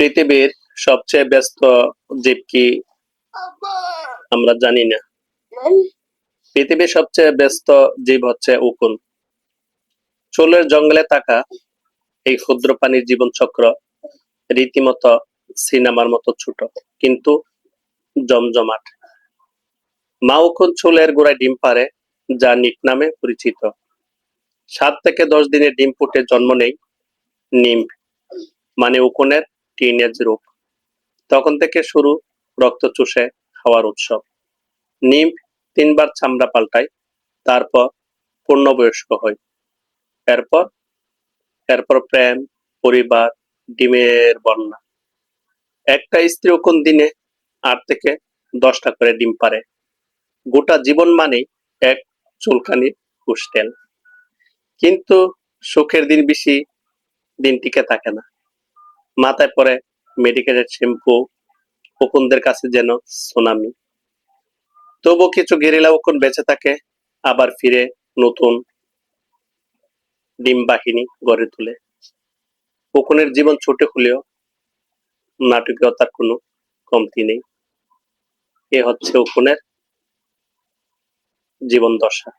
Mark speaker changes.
Speaker 1: পৃথিবীর সবচেয়ে ব্যস্ত জীব কি আমরা জানি না। পৃথিবীর সবচেয়ে ব্যস্ত জীব হচ্ছে উকুন। চুলের জঙ্গলে থাকা এই ক্ষুদ্র প্রাণীর জীবন চক্র রীতিমতো সিনেমার মতো ছোট, কিন্তু জমজমাট। মা উকুন চুলের গোড়ায় ডিম পারে যা নিট নামে পরিচিত। সাত থেকে দশ দিনে ডিম ফুটে জন্ম নেই, নিম মানে উকুনের টিনেজ রূপ। তখন থেকে শুরু রক্ত চুষে খাওয়ার উৎসব। নিম তিনবার চামড়া পাল্টায়, তারপর পূর্ণবয়স্ক হয়। এরপর এরপর প্রেম, পরিবার, ডিমের বন্যা। একটা স্ত্রী কোন দিনে আট থেকে দশটা করে ডিম পারে গোটা জীবন মানেই এক চুলকানি হোস্টেল। কিন্তু সুখের দিন বেশি দিন টিকে থাকে না। মাথায় পরে মেডিকেলের শ্যাম্পু উকুনদের কাছে যেন সুনামি তবু কিছু গেরিলা উকুন বেঁচে থাকে, আবার ফিরে নতুন ডিম বাহিনী গড়ে তোলে। উকুনের জীবন ছোট হলেও নাটকীয়তার কোনো কমতি নেই। এ হচ্ছে উকুনের জীবন দশা।